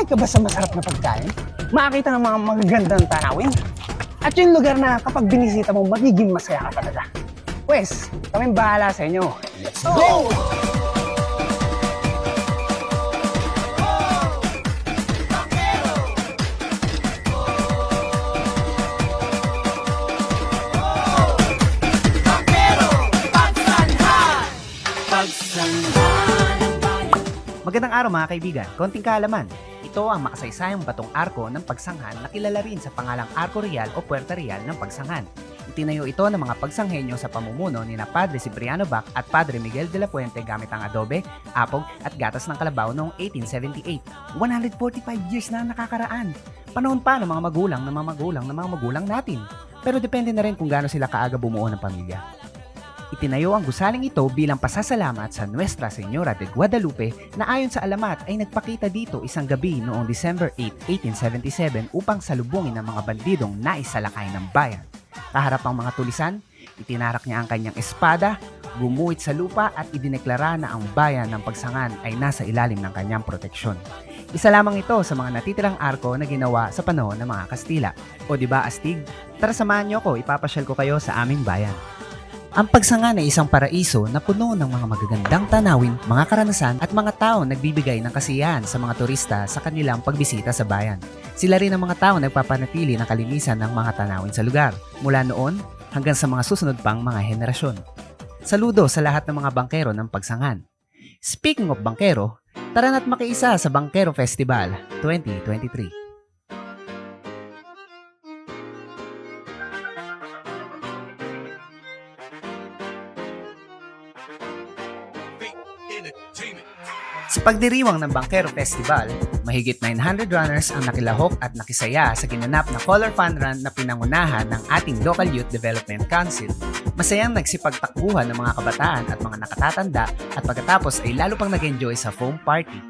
Sanay ka ba sa masarap na pagkain? Makakita ng mga magagandang tanawin? At yung lugar na kapag binisita mo, magiging masaya ka talaga. Pwes, kaming bahala sa inyo. Let's go! Magandang araw mga kaibigan, konting kaalaman. Ito ang makasaysayang batong arko ng pagsanghan na kilala rin sa pangalang Arko Real o Puerta Real ng pagsanghan. Itinayo ito ng mga pagsanghenyo sa pamumuno ni na Padre Cipriano Bac at Padre Miguel de la Fuente gamit ang adobe, apog at gatas ng kalabaw noong 1878. 145 years na nakakaraan. Panahon pa ng mga magulang ng mga magulang ng mga magulang natin. Pero depende na rin kung gaano sila kaaga bumuo ng pamilya. Itinayo ang gusaling ito bilang pasasalamat sa Nuestra Señora de Guadalupe na ayon sa alamat ay nagpakita dito isang gabi noong December 8, 1877 upang salubungin ang mga bandidong naisalakay ng bayan. Kaharap ang mga tulisan, itinarak niya ang kanyang espada, gumuhit sa lupa at idineklara na ang bayan ng pagsangan ay nasa ilalim ng kanyang proteksyon. Isa lamang ito sa mga natitirang arko na ginawa sa panahon ng mga Kastila. O di ba astig? Tara samahan niyo ko, ipapasyal ko kayo sa aming bayan. Ang pagsangan ay isang paraiso na puno ng mga magagandang tanawin, mga karanasan at mga tao nagbibigay ng kasiyahan sa mga turista sa kanilang pagbisita sa bayan. Sila rin ang mga tao nagpapanatili ng kalinisan ng mga tanawin sa lugar, mula noon hanggang sa mga susunod pang mga henerasyon. Saludo sa lahat ng mga bangkero ng pagsangan. Speaking of bangkero, tara na't makiisa sa Bangkero Festival 2023. Sa pagdiriwang ng Bangkero Festival, mahigit 900 runners ang nakilahok at nakisaya sa ginanap na Color Fun Run na pinangunahan ng ating Local Youth Development Council. Masayang nagsipagtakbuhan ng mga kabataan at mga nakatatanda at pagkatapos ay lalo pang nag-enjoy sa foam party.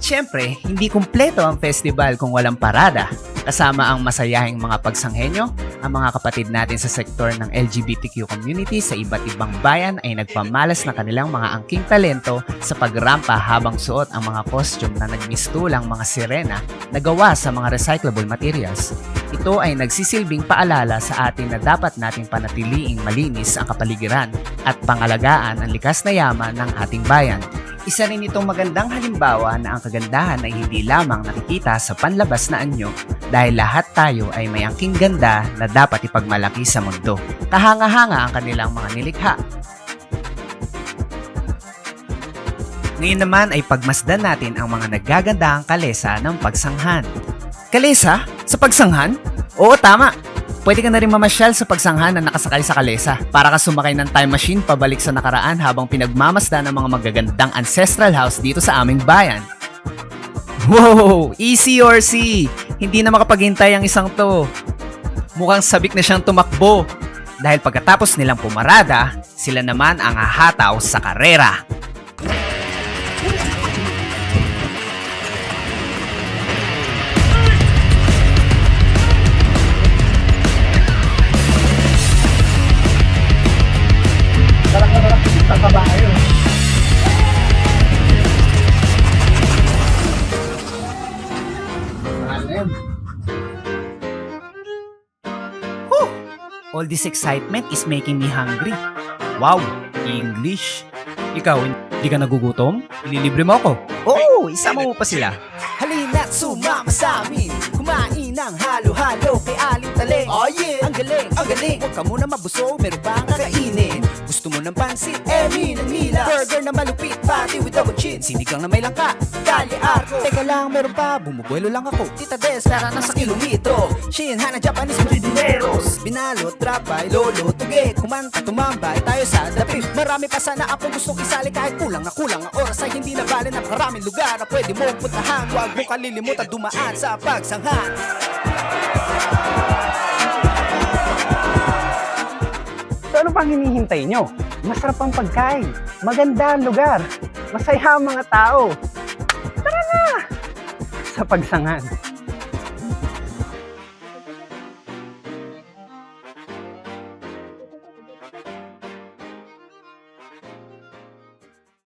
Siyempre, hindi kumpleto ang festival kung walang parada. Kasama ang masayahing mga pagsanghenyo, ang mga kapatid natin sa sektor ng LGBTQ community sa iba't ibang bayan ay nagpamalas na kanilang mga angking talento sa pagrampa habang suot ang mga costume na nagmistulang mga sirena na gawa sa mga recyclable materials. Ito ay nagsisilbing paalala sa atin na dapat nating panatiliing malinis ang kapaligiran at pangalagaan ang likas na yaman ng ating bayan. Isa rin itong magandang halimbawa na ang kagandahan ay hindi lamang nakikita sa panlabas na anyo dahil lahat tayo ay may angking ganda na dapat ipagmalaki sa mundo. Kahanga-hanga ang kanilang mga nilikha. Ngayon naman ay pagmasdan natin ang mga nagagandahang kalesa ng pagsanghan. Kalesa? Sa pagsanghan? Oo, tama. Pwede ka na rin mamasyal sa pagsanghan na nakasakay sa kalesa para ka sumakay ng time machine pabalik sa nakaraan habang pinagmamasdan ng mga magagandang ancestral house dito sa aming bayan. Wow! Easy or C! Hindi na makapaghintay ang isang to. Mukhang sabik na siyang tumakbo. Dahil pagkatapos nilang pumarada, sila naman ang hahataw sa karera. All this excitement is making me hungry. Wow, English. Ikaw, hindi ka nagugutom? Ililibre mo ako. Oo, isama mo pa sila. Halina't sumama sa amin Kumain ng halo-halo kay Aling Taling Oh yeah! Ang galing, ang galing Huwag ka muna mabusog, meron pang kakainin Gusto mo ng pansit, eh ng nila Burger na malupit, pati with double chin Sinigang na may langka, dali arko Teka lang, meron pa, bumubuelo lang ako. Tita Des, pera na sa kilometro. Shin, hana Japanese mga dineros. Binalot, trapay, lolo, tuge. Kumanta, tumambay, tayo sa dapit. Marami pa sana akong gustong isali Kahit kulang na kulang ang oras ay hindi na bali Napakaraming lugar na pwede mong puntahan. Huwag mo kalilimutan dumaan sa pagsanghan Ano pang hinihintay nyo? Masarap ang pagkain, maganda ang lugar, masaya ang mga tao. Tara na! Sa pagsangan.